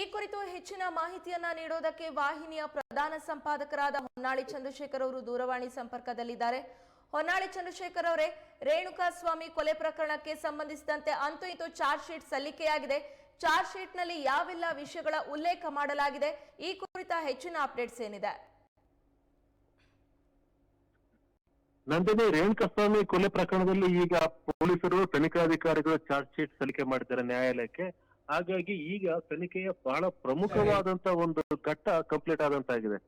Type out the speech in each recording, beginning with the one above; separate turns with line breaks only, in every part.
ಈ ಕುರಿತು ಹೆಚ್ಚಿನ ಮಾಹಿತಿಯನ್ನ ನೀಡೋದಕ್ಕೆ ವಾಹಿನಿಯ ಪ್ರಧಾನ ಸಂಪಾದಕರಾದ ಹೊನ್ನಾಳಿ ಚಂದ್ರಶೇಖರ್ ಅವರು ದೂರವಾಣಿ ಸಂಪರ್ಕದಲ್ಲಿದ್ದಾರೆ. ಹೊನ್ನಾಳಿ ಚಂದ್ರಶೇಖರ್ ಅವರೇ, ರೇಣುಕಾ ಸ್ವಾಮಿ ಕೊಲೆ ಪ್ರಕರಣಕ್ಕೆ ಸಂಬಂಧಿಸಿದಂತೆ ಅಂತೂ ಇಂತೂ ಚಾರ್ಜ್ ಶೀಟ್ ಸಲ್ಲಿಕೆಯಾಗಿದೆ. ಚಾರ್ಜ್ ಶೀಟ್ನಲ್ಲಿ ಯಾವೆಲ್ಲ ವಿಷಯಗಳ ಉಲ್ಲೇಖ ಮಾಡಲಾಗಿದೆ, ಈ ಕುರಿತ ಹೆಚ್ಚಿನ ಅಪ್ಡೇಟ್ಸ್ ಏನಿದೆ?
ನಂದಿನಿ ರೇಣುಕಸ್ವಾಮಿ ಕೊಲೆ ಪ್ರಕರಣದಲ್ಲಿ ಈಗ ಪೊಲೀಸರು ತನಿಖಾಧಿಕಾರಿಗಳು ಚಾರ್ಜ್ ಶೀಟ್ ಸಲ್ಲಿಕೆ ಮಾಡಿದ್ದಾರೆ ನ್ಯಾಯಾಲಯಕ್ಕೆ. ಹಾಗಾಗಿ ಈಗ ತನಿಖೆಯ ಬಹಳ ಪ್ರಮುಖವಾದಂತ ಒಂದು ಘಟ್ಟ ಕಂಪ್ಲೀಟ್ ಆದಂತಾಗಿದೆ.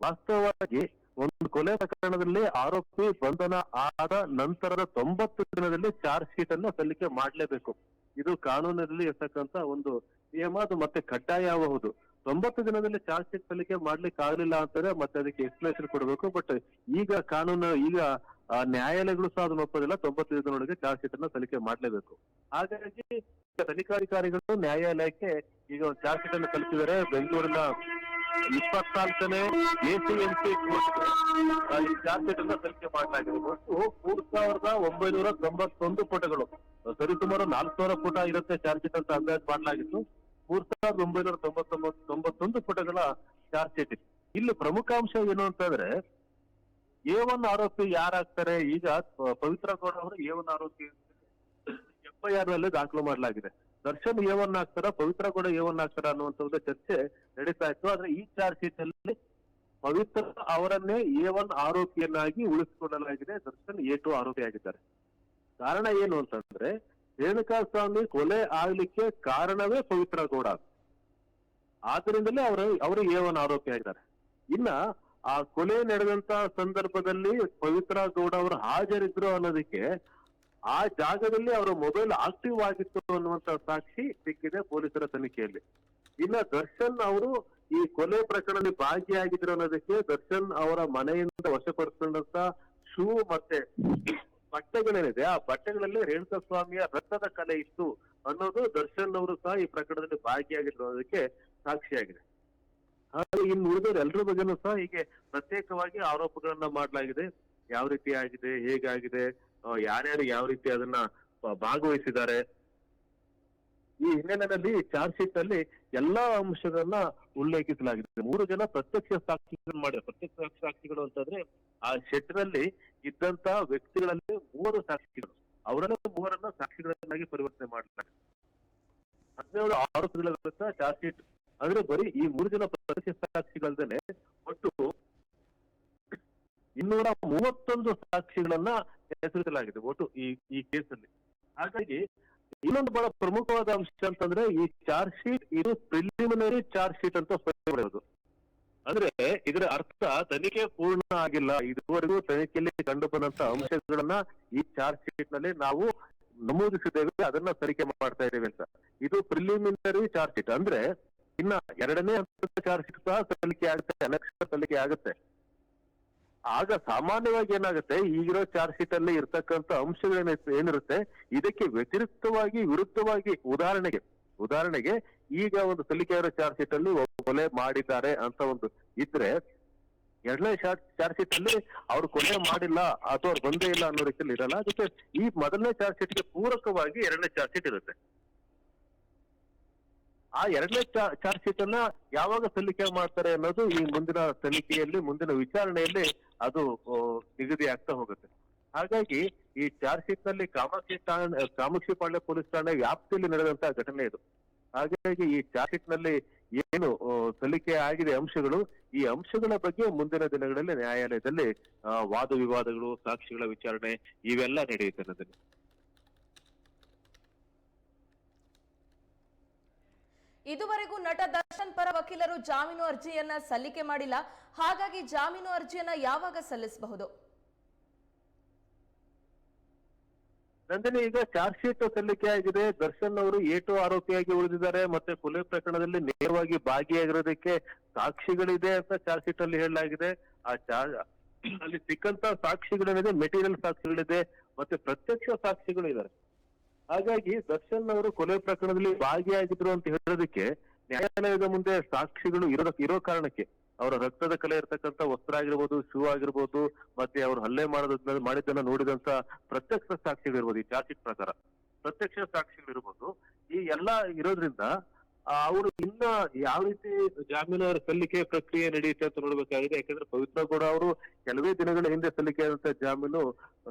ವಾಸ್ತವವಾಗಿ ಒಂದು ಕೊಲೆ ಪ್ರಕರಣದಲ್ಲಿ ಆರೋಪಿ ಬಂಧನ ಆದ ನಂತರದ ತೊಂಬತ್ತು ದಿನದಲ್ಲಿ ಚಾರ್ಜ್ ಶೀಟ್ ಅನ್ನ ಸಲ್ಲಿಕೆ ಮಾಡಲೇಬೇಕು. ಇದು ಕಾನೂನಿನಲ್ಲಿ ಇರ್ತಕ್ಕಂತ ಒಂದು ನಿಯಮ, ಅದು ಮತ್ತೆ ಕಡ್ಡಾಯ ಆಗಬಹುದು. ತೊಂಬತ್ತು ದಿನದಲ್ಲಿ ಚಾರ್ಜ್ ಶೀಟ್ ಸಲ್ಲಿಕೆ ಮಾಡ್ಲಿಕ್ಕೆ ಆಗಲಿಲ್ಲ ಅಂತಾರೆ ಮತ್ತೆ ಅದಕ್ಕೆ ಎಕ್ಸ್ಪ್ಲೇಷನ್ ಕೊಡಬೇಕು. ಬಟ್ ಈಗ ಕಾನೂನು, ಈಗ ನ್ಯಾಯಾಲಯಗಳು ಸಹ ಅದನ್ನ ಒಪ್ಪೋದಿಲ್ಲ. ತೊಂಬತ್ತು ದಿನದೊಳಗೆ ಚಾರ್ಜ್ ಶೀಟ್ ಅನ್ನ ಸಲ್ಲಿಕೆ ಮಾಡ್ಲೇಬೇಕು. ಹಾಗಾಗಿ ತನಿಖಾಧಿಕಾರಿಗಳು ನ್ಯಾಯಾಲಯಕ್ಕೆ ಈಗ ಒಂದು ಚಾರ್ಜ್ ಶೀಟ್ ಅನ್ನು ಕಲಿಸಿದ್ದಾರೆ ಬೆಂಗಳೂರಿನ ಇಪ್ಪತ್ನಾಲ್ಕನೇ ಎಸಿಎಂಸಿ ಈ ಚಾರ್ಜ್ ಶೀಟ್ ಅನ್ನ ಸಲ್ಲಿಕೆ ಮಾಡಲಾಗಿದೆ ಒಟ್ಟು ಮೂರ್ ಸಾವಿರದ ಒಂಬೈನೂರ ತೊಂಬತ್ತೊಂದು ಪುಟಗಳು ಸರಿಸುಮಾರು ನಾಲ್ಕು ಸಾವಿರ ಪುಟ ಇರುತ್ತೆ ಚಾರ್ಜ್ ಶೀಟ್ ಅಂತ ಅಂದಾಜು ಮಾಡಲಾಗಿತ್ತು. ಮೂರ್ ಸಾವಿರದ ಒಂಬೈನೂರ ತೊಂಬತ್ತೊಂಬತ್ತು, ತೊಂಬತ್ತೊಂದು ಪುಟಗಳ ಚಾರ್ಜ್ ಶೀಟ್. ಇಲ್ಲಿ ಪ್ರಮುಖ ಅಂಶ ಏನು ಅಂತಂದ್ರೆ ಎ ಒನ್ ಆರೋಪಿ ಯಾರಾಗ್ತಾರೆ? ಈಗ ಪವಿತ್ರ ಗೌಡ ಅವರು ಎ ಒನ್ ಆರೋಪಿ ಎಫ್ಐಆರ್ನಲ್ಲಿ ದಾಖಲು ಮಾಡಲಾಗಿದೆ. ದರ್ಶನ್ ಎ ಒನ್ ಆಗ್ತಾರ, ಪವಿತ್ರ ಗೌಡ ಎ ಒನ್ ಆಗ್ತಾರ ಅನ್ನುವಂಥದ್ದು ಚರ್ಚೆ ನಡೀತಾ ಇತ್ತು. ಆದ್ರೆ ಈ ಚಾರ್ಜ್ ಶೀಟ್ ಅಲ್ಲಿ ಪವಿತ್ರ ಅವರನ್ನೇ ಎ ಒನ್ ಆರೋಪಿಯನ್ನಾಗಿ ಉಳಿಸಿಕೊಳ್ಳಲಾಗಿದೆ. ದರ್ಶನ್ ಎ ಟು ಆರೋಪಿ ಆಗಿದ್ದಾರೆ. ಕಾರಣ ಏನು ಅಂತಂದ್ರೆ ರೇಣುಕಾ ಸ್ವಾಮಿ ಕೊಲೆ ಆಗ್ಲಿಕ್ಕೆ ಕಾರಣವೇ ಪವಿತ್ರ ಗೌಡ. ಆದ್ರಿಂದಲೇ ಅವರು ಅವರು ಎ ಒನ್ ಆರೋಪಿ ಆಗಿದ್ದಾರೆ. ಇನ್ನ ಆ ಕೊಲೆ ನಡೆದಂತ ಸಂದರ್ಭದಲ್ಲಿ ಪವಿತ್ರ ಗೌಡ ಅವರು ಹಾಜರಿದ್ರು ಅನ್ನೋದಕ್ಕೆ ಆ ಜಾಗದಲ್ಲಿ ಅವರ ಮೊಬೈಲ್ ಆಕ್ಟಿವ್ ಆಗಿತ್ತು ಅನ್ನುವಂತ ಸಾಕ್ಷಿ ಸಿಕ್ಕಿದೆ ಪೊಲೀಸರ ತನಿಖೆಯಲ್ಲಿ. ಇನ್ನ ದರ್ಶನ್ ಅವರು ಈ ಕೊಲೆ ಪ್ರಕರಣದಲ್ಲಿ ಭಾಗಿಯಾಗಿದ್ರು ಅನ್ನೋದಕ್ಕೆ ದರ್ಶನ್ ಅವರ ಮನೆಯಿಂದ ವಶಪಡಿಸಿಕೊಂಡಂತ ಶೂ ಮತ್ತೆ ಬಟ್ಟೆಗಳೇನಿದೆ, ಆ ಬಟ್ಟೆಗಳಲ್ಲಿ ರೇಣುಕಾ ಸ್ವಾಮಿಯ ರಕ್ತದ ಕಲೆ ಇತ್ತು ಅನ್ನೋದು ದರ್ಶನ್ ಅವರು ಸಹ ಈ ಪ್ರಕರಣದಲ್ಲಿ ಭಾಗಿಯಾಗಿದ್ರು ಅನ್ನೋದಕ್ಕೆ ಸಾಕ್ಷಿಯಾಗಿದೆ. ಹಾಗೆ ಇನ್ನು ಉಳಿದವರು ಎಲ್ಲರ ಬಗ್ಗೆನೂ ಸಹ ಹೀಗೆ ಪ್ರತ್ಯೇಕವಾಗಿ ಆರೋಪಗಳನ್ನ ಮಾಡಲಾಗಿದೆ. ಯಾವ ರೀತಿ ಆಗಿದೆ, ಹೇಗಾಗಿದೆ ಯಾರ್ಯಾರು ಯಾವ ರೀತಿ ಅದನ್ನ ಭಾಗವಹಿಸಿದ್ದಾರೆ? ಈ ಹಿನ್ನೆಲೆಯಲ್ಲಿ ಚಾರ್ಜ್ ಶೀಟ್ ಅಲ್ಲಿ ಎಲ್ಲಾ ಅಂಶಗಳನ್ನ ಉಲ್ಲೇಖಿಸಲಾಗಿದೆ. ಮೂರು ಜನ ಪ್ರತ್ಯಕ್ಷ ಸಾಕ್ಷಿಗಳು ಮಾಡಿದ್ರು ಪ್ರತ್ಯಕ್ಷ ಸಾಕ್ಷಿಗಳು ಅಂತಂದ್ರೆ ಆ ಶೆಟ್ನಲ್ಲಿ ಇದ್ದಂತ ವ್ಯಕ್ತಿಗಳಲ್ಲಿ ಮೂವರು ಸಾಕ್ಷಿಗಳು. ಅವರನ್ನ ಮೂವರನ್ನ ಸಾಕ್ಷಿಗಳನ್ನಾಗಿ ಪರಿವರ್ತನೆ ಮಾಡಲಾಗಿದೆ. ಹದಿನೇಳು ಆರೋಪಗಳ ವಿರುದ್ಧ ಚಾರ್ಜ್ ಶೀಟ್ ಅಂದ್ರೆ ಬರೀ ಈ ಮೂರು ಜನ ಪ್ರತ್ಯಕ್ಷ ಸಾಕ್ಷಿಗಳದೇ ಒಟ್ಟು ಇನ್ನೂರ ಮೂವತ್ತೊಂದು ಸಾಕ್ಷಿಗಳನ್ನ ಹೆಸರಿಸಲಾಗಿದೆ ಒಟ್ಟು ಈ ಈ ಕೇಸಲ್ಲಿ. ಹಾಗಾಗಿ ಇನ್ನೊಂದು ಬಹಳ ಪ್ರಮುಖವಾದ ಅಂಶ ಅಂತಂದ್ರೆ ಈ ಚಾರ್ಜ್ ಶೀಟ್ ಇದು ಪ್ರಿಲಿಮಿನರಿ ಚಾರ್ಜ್ ಶೀಟ್ ಅಂತ ಬರೆಯೋದು ಅಂದ್ರೆ ಇದರ ಅರ್ಥ ತನಿಖೆ ಪೂರ್ಣ ಆಗಿಲ್ಲ, ಇದುವರೆಗೂ ತನಿಖೆಯಲ್ಲಿ ಕಂಡು ಬಂದಂತ ಅಂಶಗಳನ್ನ ಈ ಚಾರ್ಜ್ ಶೀಟ್ನಲ್ಲಿ ನಾವು ನಮೂದಿಸಿದ್ದೇವೆ, ಅದನ್ನ ತನಿಖೆ ಮಾಡ್ತಾ ಇದ್ದೇವೆ ಅಂತ. ಇದು ಪ್ರಿಲಿಮಿನರಿ ಚಾರ್ಜ್ ಶೀಟ್ ಅಂದ್ರೆ ಇನ್ನ ಎರಡನೇ ಹಂತದ ಚಾರ್ಜ್ ಶೀಟ್ ಸಹ ಸಲ್ಲಿಕೆ ಆಗುತ್ತೆ, ಅನಕ್ಷರ ಸಲ್ಲಿಕೆ ಆಗುತ್ತೆ. ಆಗ ಸಾಮಾನ್ಯವಾಗಿ ಏನಾಗುತ್ತೆ? ಈಗಿರೋ ಚಾರ್ಜ್ ಶೀಟ್ ಅಲ್ಲಿ ಇರ್ತಕ್ಕಂಥ ಅಂಶಗಳೇನ ಏನಿರುತ್ತೆ? ಇದಕ್ಕೆ ವ್ಯತಿರಿಕ್ತವಾಗಿ, ವಿರುದ್ಧವಾಗಿ ಉದಾಹರಣೆಗೆ ಉದಾಹರಣೆಗೆ ಈಗ ಒಂದು ಸಲ್ಲಿಕೆಯಾದ ಚಾರ್ಜ್ ಶೀಟ್ ಅಲ್ಲಿ ಕೊಲೆ ಮಾಡಿದ್ದಾರೆ ಅಂತ ಒಂದು ಇದ್ರೆ, ಎರಡನೇ ಚಾರ್ಜ್ ಶೀಟ್ ಅಲ್ಲಿ ಅವ್ರು ಕೊಲೆ ಮಾಡಿಲ್ಲ ಅಥವಾ ಅವ್ರು ಬಂದೇ ಇಲ್ಲ ಅನ್ನೋ ರೀತಿಯಲ್ಲಿ ಇರಲ್ಲ. ಅದಕ್ಕೆ ಈ ಮೊದಲನೇ ಚಾರ್ಜ್ ಶೀಟ್ಗೆ ಪೂರಕವಾಗಿ ಎರಡನೇ ಚಾರ್ಜ್ ಶೀಟ್ ಇರುತ್ತೆ. ಆ ಎರಡನೇ ಚಾರ್ಜ್ ಶೀಟ್ ಅನ್ನ ಯಾವಾಗ ಸಲ್ಲಿಕೆ ಮಾಡ್ತಾರೆ ಅನ್ನೋದು ಈ ಮುಂದಿನ ತನಿಖೆಯಲ್ಲಿ, ಮುಂದಿನ ವಿಚಾರಣೆಯಲ್ಲಿ ಅದು ನಿಗದಿ ಆಗ್ತಾ ಹೋಗುತ್ತೆ. ಹಾಗಾಗಿ ಈ ಚಾರ್ಜ್ ಶೀಟ್ನಲ್ಲಿ ಕಾಮಾಕ್ಷಿ ಕಾಮಾಕ್ಷಿ ಪಾಳ್ಯ ಪೊಲೀಸ್ ಠಾಣೆ ವ್ಯಾಪ್ತಿಯಲ್ಲಿ ನಡೆದಂತಹ ಘಟನೆ ಇದು. ಹಾಗಾಗಿ ಈ ಚಾರ್ಜ್ ಶೀಟ್ನಲ್ಲಿ ಏನು ಸಲ್ಲಿಕೆ ಆಗಿದೆ ಅಂಶಗಳು, ಈ ಅಂಶಗಳ ಬಗ್ಗೆ ಮುಂದಿನ ದಿನಗಳಲ್ಲಿ ನ್ಯಾಯಾಲಯದಲ್ಲಿ ವಾದ ವಿವಾದಗಳು, ಸಾಕ್ಷಿಗಳ ವಿಚಾರಣೆ, ಇವೆಲ್ಲ ನಡೆಯುತ್ತೆ ಅನ್ನೋದನ್ನ.
ಇದುವರೆಗೂ ನಟ ದರ್ಶನ್ ಪರ ವಕೀಲರು ಜಾಮೀನು ಅರ್ಜಿಯನ್ನ ಸಲ್ಲಿಕೆ ಮಾಡಿಲ್ಲ. ಹಾಗಾಗಿ ಜಾಮೀನು ಅರ್ಜಿಯನ್ನ ಯಾವಾಗ ಸಲ್ಲಿಸಬಹುದು?
ನಂದಿನಿ, ಈಗ ಚಾರ್ಜ್ ಶೀಟ್ ಸಲ್ಲಿಕೆ ಆಗಿದೆ. ದರ್ಶನ್ ಅವರು ಏಟು ಆರೋಪಿಯಾಗಿ ಉಳಿದಿದ್ದಾರೆ. ಮತ್ತೆ ಕೊಲೆ ಪ್ರಕರಣದಲ್ಲಿ ನೇರವಾಗಿ ಭಾಗಿಯಾಗಿರೋದಕ್ಕೆ ಸಾಕ್ಷಿಗಳಿದೆ ಅಂತ ಚಾರ್ಜ್ ಶೀಟ್ ಅಲ್ಲಿ ಹೇಳಲಾಗಿದೆ. ಆ ಚಾರ್ಜ್ ಅಲ್ಲಿ ಸಿಕ್ಕಂತ ಸಾಕ್ಷಿಗಳೇನಿದೆ, ಮೆಟೀರಿಯಲ್ ಸಾಕ್ಷಿಗಳಿದೆ, ಮತ್ತೆ ಪ್ರತ್ಯಕ್ಷ ಸಾಕ್ಷಿಗಳು ಇದ್ದಾರೆ. ಹಾಗಾಗಿ ದರ್ಶನ್ ಅವರು ಕೊಲೆ ಪ್ರಕರಣದಲ್ಲಿ ಭಾಗಿಯಾಗಿದ್ರು ಅಂತ ಹೇಳೋದಕ್ಕೆ ನ್ಯಾಯಾಲಯದ ಮುಂದೆ ಸಾಕ್ಷಿಗಳು ಇರೋ ಇರೋ ಕಾರಣಕ್ಕೆ. ಅವರ ರಕ್ತದ ಕಲೆ ಇರತಕ್ಕಂತ ವಸ್ತ್ರ ಆಗಿರ್ಬೋದು, ಶೂ ಆಗಿರ್ಬೋದು, ಮತ್ತೆ ಅವರು ಹಲ್ಲೆ ಮಾಡೋದನ್ನ ಮಾಡಿದ್ದನ್ನ ನೋಡಿದಂತ ಪ್ರತ್ಯಕ್ಷ ಸಾಕ್ಷಿಗಳಿರ್ಬೋದು ಈ ಚಾರ್ಜ್ ಶೀಟ್ ಪ್ರಕಾರ. ಪ್ರತ್ಯಕ್ಷ ಸಾಕ್ಷಿಗಳಿರ್ಬೋದು ಈ ಎಲ್ಲಾ ಇರೋದ್ರಿಂದ ಅವರು ಇನ್ನ ಯಾವ ರೀತಿ ಜಾಮೀನು ಸಲ್ಲಿಕೆ ಪ್ರಕ್ರಿಯೆ ನಡೆಯುತ್ತೆ ಅಂತ ನೋಡ್ಬೇಕಾಗಿದೆ. ಯಾಕಂದ್ರೆ ಪವಿತ್ರ ಗೌಡ ಅವರು ಕೆಲವೇ ದಿನಗಳ ಹಿಂದೆ ಸಲ್ಲಿಕೆ ಆದಂತ ಜಾಮೀನು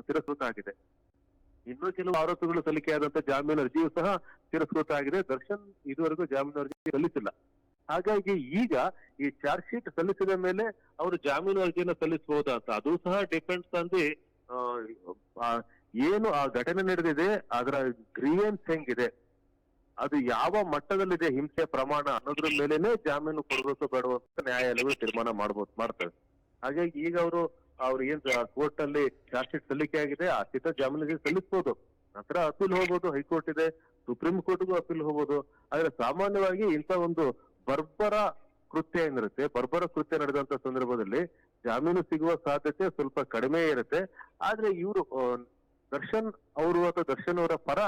ತಿರಸ್ಕೃತ ಆಗಿದೆ ಇನ್ನೂ ಕೆಲವು ಆರೋಪಿಗಳು ಆದಂತ ಜಾಮೀನು ಅರ್ಜಿಯು ಸಹ ತಿರಸ್ಕೃತ ಆಗಿದೆ. ದರ್ಶನ್ ಇದುವರೆಗೂ ಜಾಮೀನು ಅರ್ಜಿ ಸಲ್ಲಿಸಿಲ್ಲ. ಹಾಗಾಗಿ ಈಗ ಈ ಚಾರ್ಜ್ ಶೀಟ್ ಸಲ್ಲಿಸಿದ ಮೇಲೆ ಅವರು ಜಾಮೀನು ಅರ್ಜಿಯನ್ನು ಸಲ್ಲಿಸಬಹುದಾ ಅಂತ ಅದು ಸಹ ಡಿಪೆಂಡ್ಸ್ ಆನ್ ದಿ ಏನು ಆ ಘಟನೆ ನಡೆದಿದೆ, ಅದರ ಗ್ರೀವೆನ್ಸ್ ಹೆಂಗಿದೆ, ಅದು ಯಾವ ಮಟ್ಟದಲ್ಲಿದೆ ಹಿಂಸೆ ಪ್ರಮಾಣ ಅನ್ನೋದ್ರ ಮೇಲೆನೆ ಜಾಮೀನು ಕೊಡಬೇಕು ಬೇಡವಂತ ನ್ಯಾಯಾಲಯಗಳು ತೀರ್ಮಾನ ಮಾಡ್ಬೋದು, ಮಾಡ್ತವೆ. ಹಾಗಾಗಿ ಈಗ ಅವರು ಅವ್ರು ಏನ್ ಕೋರ್ಟ್ ಅಲ್ಲಿ ಚಾರ್ಜ್ ಶೀಟ್ ಸಲ್ಲಿಕೆ ಆಗಿದೆ, ಆ ಚಿತ್ರ ಜಾಮೀನಿಗೆ ಸಲ್ಲಿಸಬಹುದು ನಂತರ ಅಪೀಲ್ ಹೋಗ್ಬೋದು, ಹೈಕೋರ್ಟ್ ಇದೆ, ಸುಪ್ರೀಂ ಕೋರ್ಟ್ಗೂ ಅಪೀಲ್ ಹೋಗ್ಬೋದು. ಆದ್ರೆ ಸಾಮಾನ್ಯವಾಗಿ ಇಂಥ ಒಂದು ಬರ್ಬರ ಕೃತ್ಯ ಏನಿರುತ್ತೆ, ಬರ್ಬರ ಕೃತ್ಯ ನಡೆದಂತ ಸಂದರ್ಭದಲ್ಲಿ ಜಾಮೀನು ಸಿಗುವ ಸಾಧ್ಯತೆ ಸ್ವಲ್ಪ ಕಡಿಮೆ ಇರುತ್ತೆ. ಆದ್ರೆ ಇವರು ದರ್ಶನ್ ಅವರು ಅಥವಾ ದರ್ಶನ್ ಅವರ ಪರ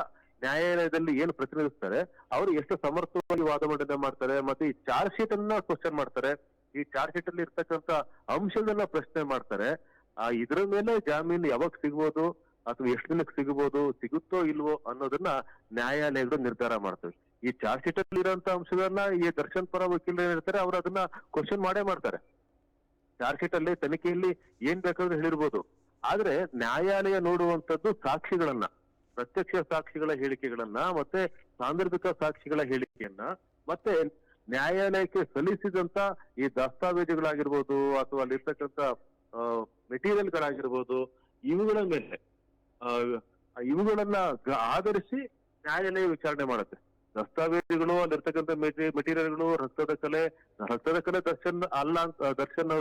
ನ್ಯಾಯಾಲಯದಲ್ಲಿ ಏನು ಪ್ರತಿನಿಧಿಸ್ತಾರೆ, ಅವರು ಎಷ್ಟು ಸಮರ್ಥವಾಗಿ ವಾದ ಮಂಡನೆ ಮಾಡ್ತಾರೆ, ಮತ್ತೆ ಈ ಚಾರ್ಜ್ ಶೀಟ್ ಅನ್ನ ಕ್ವಶನ್ ಮಾಡ್ತಾರೆ. ಈ ಚಾರ್ಜ್ ಶೀಟ್ ಅಲ್ಲಿ ಇರ್ತಕ್ಕಂತ ಅಂಶಗಳನ್ನ ಪ್ರಶ್ನೆ ಮಾಡ್ತಾರೆ. ಆ, ಇದ್ರ ಮೇಲೆ ಜಾಮೀನು ಯಾವಾಗ ಸಿಗ್ಬೋದು, ಅಥವಾ ಎಷ್ಟು ದಿನಕ್ಕೆ ಸಿಗಬಹುದು ಸಿಗುತ್ತೋ ಇಲ್ವೋ ಅನ್ನೋದನ್ನ ನ್ಯಾಯಾಲಯಗಳು ನಿರ್ಧಾರ ಮಾಡ್ತವೆ. ಈ ಚಾರ್ಜ್ ಶೀಟ್ ಅಲ್ಲಿ ಇರೋಂತ ಅಂಶಗಳನ್ನ ಈ ದರ್ಶನ್ ಪರ ವಕೀಲರು ಏನಿರ್ತಾರೆ ಅವ್ರು ಅದನ್ನ ಕ್ವಶನ್ ಮಾಡೇ ಮಾಡ್ತಾರೆ. ಚಾರ್ಜ್ ಶೀಟ್ ಅಲ್ಲಿ ತನಿಖೆಯಲ್ಲಿ ಏನ್ ಬೇಕಾದ್ರೂ ಹೇಳಿರ್ಬೋದು. ಆದ್ರೆ ನ್ಯಾಯಾಲಯ ನೋಡುವಂತದ್ದು ಸಾಕ್ಷಿಗಳನ್ನ, ಪ್ರತ್ಯಕ್ಷ ಸಾಕ್ಷಿಗಳ ಹೇಳಿಕೆಗಳನ್ನ, ಮತ್ತೆ ಸಾಂದರ್ಭಿಕ ಸಾಕ್ಷಿಗಳ ಹೇಳಿಕೆಯನ್ನ, ಮತ್ತೆ ನ್ಯಾಯಾಲಯಕ್ಕೆ ಸಲ್ಲಿಸಿದಂತ ಈ ದಸ್ತಾವೇಜುಗಳಾಗಿರ್ಬೋದು ಅಥವಾ ಅಲ್ಲಿರ್ತಕ್ಕಂಥ ಮೆಟೀರಿಯಲ್ಗಳಾಗಿರ್ಬೋದು, ಇವುಗಳ ಮೇಲೆ ಇವುಗಳನ್ನ ಆಧರಿಸಿ ನ್ಯಾಯಾಲಯ ವಿಚಾರಣೆ ಮಾಡುತ್ತೆ. ದಸ್ತಾವೇಜುಗಳು ಅಲ್ಲಿರ್ತಕ್ಕಂಥ ಮೆಟೀರಿಯಲ್ಗಳು, ರಕ್ತದ ಕಲೆ ರಕ್ತದ ಕಲೆ ದರ್ಶನ್ ಅಲ್ಲ ಅಂತ, ದರ್ಶನ್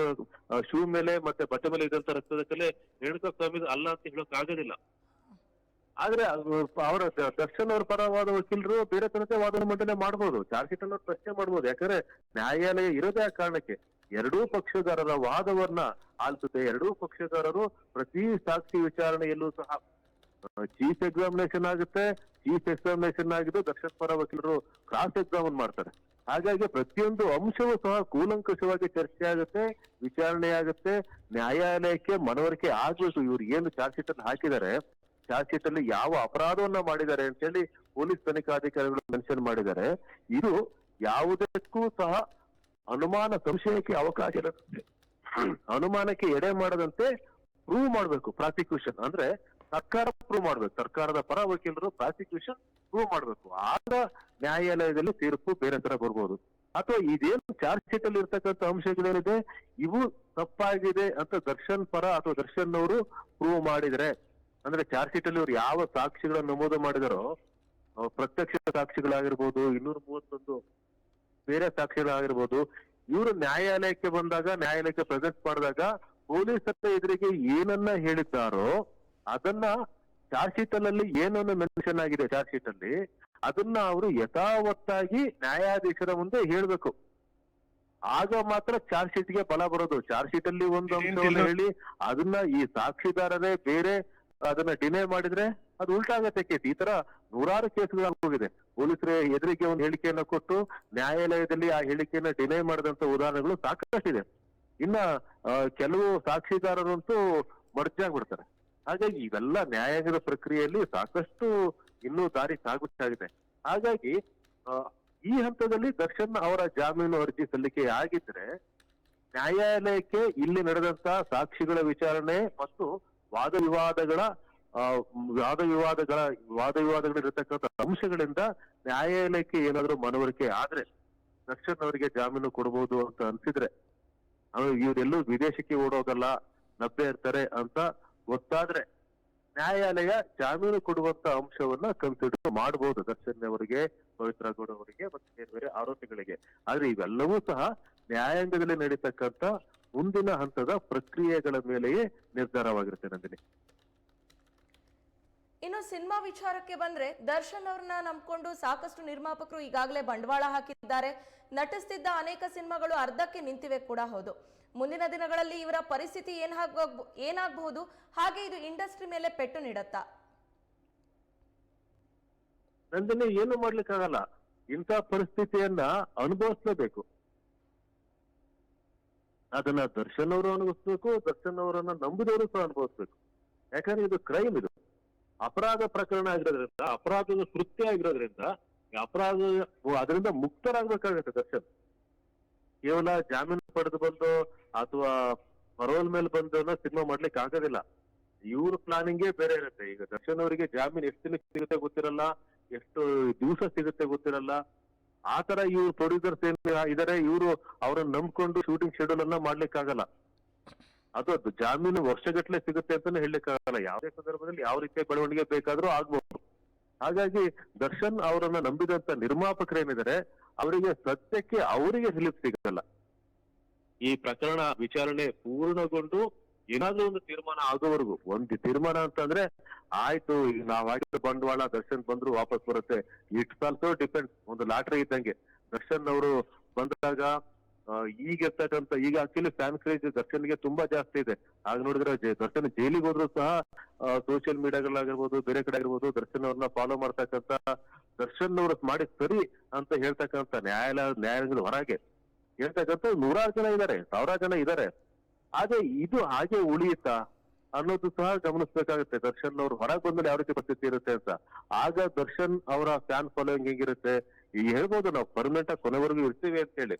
ಶೂ ಮೇಲೆ ಮತ್ತೆ ಬಟ್ಟೆ ಮೇಲೆ ಇದ್ದಂತ ರಕ್ತದ ಕಲೆ, ರೇಣುಕಾ ಸ್ವಾಮಿ ಅಲ್ಲ ಅಂತ ಹೇಳಕ್ ಆಗೋದಿಲ್ಲ. ಆದ್ರೆ ಅವರ ದರ್ಶನ್ ಅವರ ಪರವಾದ ವಕೀಲರು ಬೇರೆ ತನಕ ವಾದ ಮಂಡನೆ ಮಾಡ್ಬೋದು. ಚಾರ್ಜ್ ಶೀಟ್ ಪ್ರಶ್ನೆ ಮಾಡ್ಬೋದು. ಯಾಕಂದ್ರೆ ನ್ಯಾಯಾಲಯ ಇರೋದೇ ಆ ಕಾರಣಕ್ಕೆ ಎರಡೂ ಪಕ್ಷಗಾರರ ವಾದವನ್ನ ಆಲಿಸುತ್ತೆ. ಎರಡೂ ಪಕ್ಷಗಾರರು ಪ್ರತಿ ಸಾಕ್ಷಿ ವಿಚಾರಣೆಯಲ್ಲೂ ಸಹ ಚೀಫ್ ಎಕ್ಸಾಮಿನೇಷನ್ ಆಗುತ್ತೆ. ಚೀಫ್ ಎಕ್ಸಾಮಿನೇಷನ್ ಆಗಿದ್ದು ದರ್ಶನ್ ಪರ ವಕೀಲರು ಕ್ರಾಸ್ ಎಕ್ಸಾಮನ್ ಮಾಡ್ತಾರೆ. ಹಾಗಾಗಿ ಪ್ರತಿಯೊಂದು ಅಂಶವೂ ಸಹ ಕೂಲಂಕಷವಾಗಿ ಚರ್ಚೆ ಆಗುತ್ತೆ, ವಿಚಾರಣೆ ಆಗುತ್ತೆ. ನ್ಯಾಯಾಲಯಕ್ಕೆ ಮನವರಿಕೆ ಆಗ್ಬೇಕು. ಇವ್ರು ಏನು ಚಾರ್ಜ್ ಶೀಟ್ ಅಲ್ಲಿ ಹಾಕಿದ್ದಾರೆ. ಚಾರ್ಜ್ ಶೀಟ್ ಅಲ್ಲಿ ಯಾವ ಅಪರಾಧವನ್ನ ಮಾಡಿದ್ದಾರೆ ಅಂತ ಹೇಳಿ ಪೊಲೀಸ್ ತನಿಖಾಧಿಕಾರಿಗಳು ಮೆನ್ಷನ್ ಮಾಡಿದ್ದಾರೆ. ಇದು ಯಾವುದಕ್ಕೂ ಸಹ ಅನುಮಾನ ಸಂಶಯಕ್ಕೆ ಅವಕಾಶ ಇರುತ್ತೆ ಅನುಮಾನಕ್ಕೆ ಎಡೆ ಮಾಡದಂತೆ ಪ್ರೂವ್ ಮಾಡಬೇಕು ಪ್ರಾಸಿಕ್ಯೂಷನ್ ಅಂದ್ರೆ ಸರ್ಕಾರ ಪ್ರೂವ್ ಮಾಡ್ಬೇಕು. ಸರ್ಕಾರದ ಪರ ವಕೀಲರು ಪ್ರಾಸಿಕ್ಯೂಷನ್ ಪ್ರೂವ್ ಮಾಡ್ಬೇಕು. ಆಗ ನ್ಯಾಯಾಲಯದಲ್ಲಿ ತೀರ್ಪು ಬೇರೆ ತರ ಬರ್ಬೋದು. ಅಥವಾ ಇದೇನು ಚಾರ್ಜ್ ಶೀಟ್ ಅಲ್ಲಿ ಇರ್ತಕ್ಕಂಥ ಅಂಶಗಳೇನಿದೆ? ಇವು ತಪ್ಪಾಗಿದೆ ಅಂತ ದರ್ಶನ್ ಪರ ಅಥವಾ ದರ್ಶನ್ ಅವರು ಪ್ರೂವ್ ಮಾಡಿದ್ರೆ ಅಂದ್ರೆ ಚಾರ್ಜ್ ಶೀಟ್ ಅಲ್ಲಿ ಅವ್ರು ಯಾವ ಸಾಕ್ಷಿಗಳನ್ನ ನಮೂದು ಮಾಡಿದಾರೋ ಪ್ರತ್ಯಕ್ಷ ಸಾಕ್ಷಿಗಳಾಗಿರ್ಬೋದು ಇನ್ನೂರ ಮೂವತ್ತೊಂದು ಬೇರೆ ಸಾಕ್ಷಿಗಳಾಗಿರ್ಬೋದು ಇವರು ನ್ಯಾಯಾಲಯಕ್ಕೆ ಬಂದಾಗ ನ್ಯಾಯಾಲಯಕ್ಕೆ ಪ್ರೆಸೆಂಟ್ ಮಾಡಿದಾಗ ಪೊಲೀಸ್ ಪೊಲೀಸರ ಎದುರಿಗೆ ಏನನ್ನ ಹೇಳಿದ್ದಾರೋ ಅದನ್ನ ಚಾರ್ಜ್ ಶೀಟ್ ಅಲ್ಲಿ ಏನನ್ನ ಮೆನ್ಷನ್ ಆಗಿದೆ ಚಾರ್ಜ್ ಶೀಟ್ ಅಲ್ಲಿ ಅದನ್ನ ಅವರು ಯಥಾವತ್ತಾಗಿ ನ್ಯಾಯಾಧೀಶರ ಮುಂದೆ ಹೇಳ್ಬೇಕು. ಆಗ ಮಾತ್ರ ಚಾರ್ಜ್ ಶೀಟ್ಗೆ ಬಲ ಬರೋದು. ಚಾರ್ಜ್ ಶೀಟ್ ಅಲ್ಲಿ ಒಂದು ಅಂಶವನ್ನು ಹೇಳಿ ಅದನ್ನ ಈ ಸಾಕ್ಷಿದಾರರೇ ಬೇರೆ ಅದನ್ನ ಡಿನೇ ಮಾಡಿದ್ರೆ ಅದು ಉಲ್ಟಾಗತ್ತೆ ಕೇಸ್ ಈ ತರ ನೂರಾರು ಕೇಸ್ಗಳಾಗೋಗಿದೆ ಪೊಲೀಸರ ಎದುರಿಗೆ ಒಂದು ಹೇಳಿಕೆಯನ್ನ ಕೊಟ್ಟು ನ್ಯಾಯಾಲಯದಲ್ಲಿ ಆ ಹೇಳಿಕೆಯನ್ನ ಡಿನೇ ಮಾಡಿದಂತ ಉದಾಹರಣೆಗಳು ಸಾಕಷ್ಟಿದೆ. ಇನ್ನ ಕೆಲವು ಸಾಕ್ಷಿದಾರರಂತೂ ಮರ್ಜಾಗ್ಬಿಡ್ತಾರೆ ಹಾಗಾಗಿ ಇವೆಲ್ಲ ನ್ಯಾಯಾಂಗದ ಪ್ರಕ್ರಿಯೆಯಲ್ಲಿ ಸಾಕಷ್ಟು ಇನ್ನೂ ದಾರಿ ಸಾಗುತ್ತಾಗಿದೆ ಹಾಗಾಗಿ ಈ ಹಂತದಲ್ಲಿ ದರ್ಶನ್ ಅವರ ಜಾಮೀನು ಅರ್ಜಿ ಸಲ್ಲಿಕೆ ಆಗಿದ್ರೆ ನ್ಯಾಯಾಲಯಕ್ಕೆ ಇಲ್ಲಿ ನಡೆದಂತ ಸಾಕ್ಷಿಗಳ ವಿಚಾರಣೆ ಮತ್ತು ವಾದ ವಿವಾದಗಳ ವಾದ ವಿವಾದಗಳ ವಾದ ವಿವಾದಗಳಿರತಕ್ಕಂಥ ಅಂಶಗಳಿಂದ ನ್ಯಾಯಾಲಯಕ್ಕೆ ಏನಾದರೂ ಮನವರಿಕೆ ಆದ್ರೆ ದರ್ಶನ್ ಅವರಿಗೆ ಜಾಮೀನು ಕೊಡಬಹುದು ಅಂತ ಅನ್ಸಿದ್ರೆ ಇವರೆಲ್ಲೂ ವಿದೇಶಕ್ಕೆ ಓಡೋಗಲ್ಲ ನಬ್ಬೆ ಇರ್ತಾರೆ ಅಂತ ಗೊತ್ತಾದ್ರೆ ನ್ಯಾಯಾಲಯ ಜಾಮೀನು ಕೊಡುವಂತ ಅಂಶವನ್ನ ಕನ್ಸಿಡರ್ ಮಾಡಬಹುದು ದರ್ಶನ್ ಅವರಿಗೆ, ಪವಿತ್ರ ಗೌಡ ಅವರಿಗೆ ಮತ್ತೆ ಬೇರೆ ಬೇರೆ ಆರೋಪಿಗಳಿಗೆ. ಆದ್ರೆ ಇವೆಲ್ಲವೂ ಸಹ ನ್ಯಾಯಾಂಗದಲ್ಲಿ ನಡೀತಕ್ಕಂತ ಮುಂದಿನ ಹಂತದ ಪ್ರಕ್ರಿಯೆಗಳ ಮೇಲೆಯೇ ನಿರ್ಧಾರವಾಗಿರುತ್ತೆ ನಂದಿನಿ.
ಇನ್ನು ಸಿನಿಮಾ ವಿಚಾರಕ್ಕೆ ಬಂದ್ರೆ ದರ್ಶನ್ ಅವ್ರನ್ನ ನಂಬ್ಕೊಂಡು ಸಾಕಷ್ಟು ನಿರ್ಮಾಪಕರು ಈಗಾಗಲೇ ಬಂಡವಾಳ ಹಾಕಿದ್ದಾರೆ. ನಟಿಸ್ತಿದ್ದ ಅನೇಕ ಸಿನಿಮಾಗಳು ಅರ್ಧಕ್ಕೆ ನಿಂತಿವೆ ಕೂಡ ಹೌದು. ಮುಂದಿನ ದಿನಗಳಲ್ಲಿ ಇವರ ಪರಿಸ್ಥಿತಿ ಏನಾಗ ಏನಾಗಬಹುದು? ಹಾಗೆ ಇದು ಇಂಡಸ್ಟ್ರಿ ಮೇಲೆ ಪೆಟ್ಟು ನೀಡತ್ತಾ?
ನಂದಿನಿ ಏನು ಮಾಡ್ಲಿಕ್ಕಾಗಲ್ಲ. ಇಂಥ ಪರಿಸ್ಥಿತಿಯನ್ನ ಅನುಭವಿಸ್ಲೇಬೇಕು. ಅದನ್ನ ದರ್ಶನ್ ಅವರು ಅನುಭವಿಸ್ಬೇಕು, ದರ್ಶನ್ ಅವರನ್ನ ನಂಬಿದವರು ಸಹ ಅನುಭವಿಸ್ಬೇಕು. ಯಾಕಂದ್ರೆ ಇದು ಕ್ರೈಮ್ ಇದು. ಅಪರಾಧ ಪ್ರಕರಣ ಆಗಿರೋದ್ರಿಂದ, ಅಪರಾಧದ ಕೃತ್ಯ ಆಗಿರೋದ್ರಿಂದ ಅಪರಾಧ ಅದರಿಂದ ಮುಕ್ತರಾಗ್ಬೇಕಾಗತ್ತೆ ದರ್ಶನ್. ಕೇವಲ ಜಾಮೀನು ಪಡೆದು ಬಂದು ಅಥವಾ ಪರೋಲ್ ಮೇಲೆ ಬಂದು ಸಿನಿಮಾ ಮಾಡ್ಲಿಕ್ಕೆ ಆಗೋದಿಲ್ಲ. ಇವ್ರ ಪ್ಲಾನಿಂಗೇ ಬೇರೆ ಇರುತ್ತೆ. ಈಗ ದರ್ಶನ್ ಅವರಿಗೆ ಜಾಮೀನು ಎಷ್ಟು ದಿನಕ್ಕೆ ಸಿಗುತ್ತೆ ಗೊತ್ತಿರಲ್ಲ, ಎಷ್ಟು ದಿವಸ ಸಿಗುತ್ತೆ ಗೊತ್ತಿರಲ್ಲ. ಆ ತರ ಇವ್ರು ಪ್ರೊಡ್ಯೂಸರ್ಸ್ ಏನ್ ಇದಾರೆ, ಇವರು ಅವ್ರನ್ನ ನಂಬ್ಕೊಂಡು ಶೂಟಿಂಗ್ ಶೆಡ್ಯೂಲ್ ಅನ್ನ ಮಾಡ್ಲಿಕ್ಕಾಗಲ್ಲ. ಅದು ಅದು ಜಾಮೀನು ವರ್ಷಗಟ್ಲೆ ಸಿಗುತ್ತೆ ಅಂತಾನೆ ಹೇಳಲಿಕ್ಕಾಗಲ್ಲ. ಯಾವುದೇ ಸಂದರ್ಭದಲ್ಲಿ ಯಾವ ರೀತಿಯ ಬೆಳವಣಿಗೆ ಬೇಕಾದ್ರೂ ಆಗ್ಬಹುದು ಹಾಗಾಗಿ ದರ್ಶನ್ ಅವರನ್ನ ನಂಬಿದಂತ ನಿರ್ಮಾಪಕರೇನಿದ್ದಾರೆ ಅವರಿಗೆ ಸತ್ಯಕ್ಕೆ ಅವರಿಗೆ ರಿಲೀಫ್ ಸಿಗಲ್ಲ. ಈ ಪ್ರಕರಣ ವಿಚಾರಣೆ ಪೂರ್ಣಗೊಂಡು ಏನಾದ್ರೂ ಒಂದು ತೀರ್ಮಾನ ಆಗೋವರೆಗೂ ಒಂದು ತೀರ್ಮಾನ ಅಂತಂದ್ರೆ, ಆಯ್ತು, ಈಗ ನಾವ್ ಹಾಕಿದ ಬಂಡವಾಳ ದರ್ಶನ್ ಬಂದ್ರು ವಾಪಸ್ ಬರುತ್ತೆ. ಇಟ್ಸ್ ಆಲ್ಸೋ ಡಿಪೆಂಡ್ ಒಂದು ಲಾಟ್ರಿ ಇದ್ದಂಗೆ. ದರ್ಶನ್ ಅವರು ಬಂದಾಗ ಈಗ ಇರ್ತಕ್ಕಂಥ ಈಗ ಆಕ್ಚುಲಿ ಫ್ಯಾನ್ ಕ್ರೇಜ್ ದರ್ಶನ್ಗೆ ತುಂಬಾ ಜಾಸ್ತಿ ಇದೆ. ಆಗ ನೋಡಿದ್ರೆ ದರ್ಶನ್ ಜೈಲಿಗೆ ಹೋದ್ರು ಸಹ ಸೋಷಿಯಲ್ ಮೀಡಿಯಾಗಳಾಗಿರ್ಬೋದು ಬೇರೆ ಕಡೆ ಆಗಿರ್ಬೋದು, ದರ್ಶನ್ ಅವ್ರನ್ನ ಫಾಲೋ ಮಾಡ್ತಕ್ಕಂತ, ದರ್ಶನ್ ಅವ್ರ ಮಾಡಿ ಸರಿ ಅಂತ ಹೇಳ್ತಕ್ಕಂಥ ನ್ಯಾಯಾಲಯ ನ್ಯಾಯಾಲಯದ ಹೊರಗೆ. ಹೇಳ್ತಕ್ಕಂಥ ನೂರಾರು ಜನ ಇದ್ದಾರೆ ಸಾವಿರಾರು ಜನ ಇದ್ದಾರೆ ಆದ್ರೆ ಇದು ಹಾಗೆ ಉಳಿಯುತ್ತಾ ಅನ್ನೋದು ಸಹ ಗಮನಿಸ್ಬೇಕಾಗುತ್ತೆ. ದರ್ಶನ್ ಅವ್ರು ಹೊರಗೆ ಬಂದ್ಮೇಲೆ ಯಾವ ರೀತಿ ಪರಿಸ್ಥಿತಿ ಇರುತ್ತೆ ಅಂತ. ಆಗ ದರ್ಶನ್ ಅವರ ಫ್ಯಾನ್ ಫಾಲೋಯಿಂಗ್ ಹೇಗಿರುತ್ತೆ? ಈ ಹೇಳ್ಬೋದು ನಾವು ಪರ್ಮನೆಂಟ್ ಆಗಿ ಕೊನೆವರೆಗೂ ಇರ್ತೀವಿ ಅಂತ ಹೇಳಿ.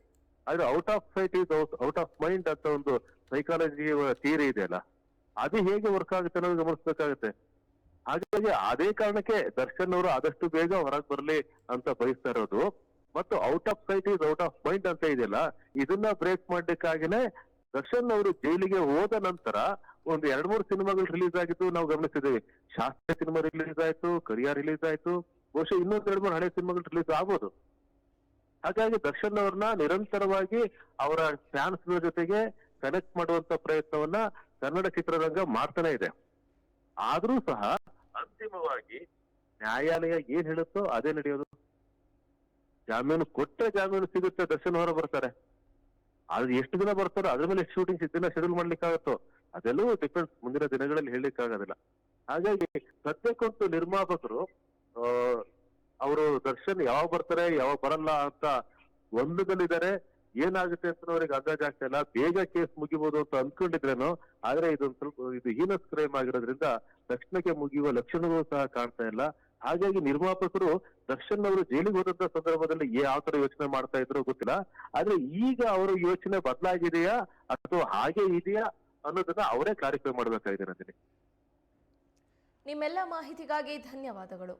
ಆದ್ರೆ out of sight is out of mind ಅಂತ ಒಂದು ಸೈಕಾಲಜಿ ಥಿಯರಿ ಇದೆ ಅಲ್ಲ. ಅದು ಹೇಗೆ ವರ್ಕ್ ಆಗುತ್ತೆ ಅನ್ನೋದು ಗಮನಿಸ್ಬೇಕಾಗುತ್ತೆ. ಹಾಗಾಗಿ ಅದೇ ಕಾರಣಕ್ಕೆ ದರ್ಶನ್ ಅವರು ಆದಷ್ಟು ಬೇಗ ಹೊರಗೆ ಬರಲಿ ಅಂತ ಬಯಸ್ತಾ ಇರೋದು. ಮತ್ತು out of sight is out of mind ಅಂತ ಇದೆಯಲ್ಲ, ಇದನ್ನ ಬ್ರೇಕ್ ಮಾಡ್ಲಿಕ್ಕಾಗಿನೇ ದರ್ಶನ್ ಅವರು ಜೈಲಿಗೆ ಹೋದ ನಂತರ ಒಂದು ಎರಡ್ ಮೂರು ಸಿನಿಮಾಗಳು ರಿಲೀಸ್ ಆಗಿದ್ದು ನಾವು ಗಮನಿಸಿದ್ದೇವೆ. ಶಾಸ್ತ್ರೀಯ ಸಿನಿಮಾ ರಿಲೀಸ್ ಆಯ್ತು ಕರಿಯಾ ರಿಲೀಸ್ ಆಯ್ತು, ಬಹುಶಃ ಇನ್ನೊಂದ್ ಎರಡ್ ಮೂರು ಹಳೆ ಸಿನಿಮಾಗಳು ರಿಲೀಸ್ ಆಗ್ಬೋದು. ಹಾಗಾಗಿ ದರ್ಶನ್ ಅವ್ರನ್ನ ನಿರಂತರವಾಗಿ ಅವರ ಫ್ಯಾನ್ಸ್ ಜೊತೆಗೆ ಕನೆಕ್ಟ್ ಮಾಡುವಂತ ಪ್ರಯತ್ನವನ್ನ ಕನ್ನಡ ಚಿತ್ರರಂಗ ಮಾಡ್ತಾನೆ ಇದೆ. ಆದ್ರೂ ಸಹ ಅಂತಿಮವಾಗಿ ನ್ಯಾಯಾಲಯ ಏನ್ ಹೇಳುತ್ತೋ ಅದೇ ನಡೆಯೋದು. ಜಾಮೀನು ಕೊಟ್ಟರೆ ಜಾಮೀನು ಸಿಗುತ್ತೆ, ದರ್ಶನ್ ಅವರ ಬರ್ತಾರೆ. ಅದು ಎಷ್ಟು ದಿನ ಬರ್ತಾರೋ ಅದ್ರ ಮೇಲೆ ಶೂಟಿಂಗ್ ದಿನ ಶೆಡ್ಯೂಲ್ ಮಾಡ್ಲಿಕ್ಕಾಗತ್ತೋ ಅದೆಲ್ಲವೂ ಡಿಪೆಂಡ್ಸ್ ಮುಂದಿನ ದಿನಗಳಲ್ಲಿ ಹೇಳಲಿಕ್ಕಾಗೋದಿಲ್ಲ. ಹಾಗಾಗಿ ಸದ್ಯಕ್ಕಂತೂ ನಿರ್ಮಾಪಕರು ಅವರು ದರ್ಶನ್ ಯಾವಾಗ ಬರ್ತಾರೆ, ಯಾವಾಗ ಬರಲ್ಲ ಅಂತ ಒಂದದಲ್ಲಿದ್ದಾರೆ. ಏನಾಗುತ್ತೆ ಅಂತ ಅವ್ರಿಗೆ ಅಂದಾಜ್ ಆಗ್ತಾ ಇಲ್ಲ ಬೇಗ ಕೇಸ್ ಮುಗಿಬಹುದು ಅಂತ ಅನ್ಕೊಂಡಿದ್ರೇನು, ಆದ್ರೆ ಇದೊಂದು ಸ್ವಲ್ಪ ಇದು ಹೀನಸ್ ಕ್ರೈಮ್ ಆಗಿರೋದ್ರಿಂದ ತಕ್ಷಣಕ್ಕೆ ಮುಗಿಯುವ ಲಕ್ಷಣಗಳು ಸಹ ಕಾಣ್ತಾ ಇಲ್ಲ. ಹಾಗಾಗಿ ನಿರ್ಮಾಪಕರು ದರ್ಶನ್ ಅವರು ಜೈಲಿಗೆ ಹೋದಂತ ಸಂದರ್ಭದಲ್ಲಿ ಯಾವ ತರ ಯೋಚನೆ ಮಾಡ್ತಾ ಇದ್ರು ಗೊತ್ತಿಲ್ಲ. ಆದ್ರೆ ಈಗ ಅವರ ಯೋಚನೆ ಬದಲಾಗಿದೆಯಾ ಅಥವಾ ಹಾಗೆ ಇದೆಯಾ ಅನ್ನೋದನ್ನ ಅವರೇ ಕ್ಲಾರಿಫೈ ಮಾಡ್ಬೇಕಾಗಿದೆ ನಂದಿನಿ
ನಿಮ್ಮೆಲ್ಲ ಮಾಹಿತಿಗಾಗಿ ಧನ್ಯವಾದಗಳು.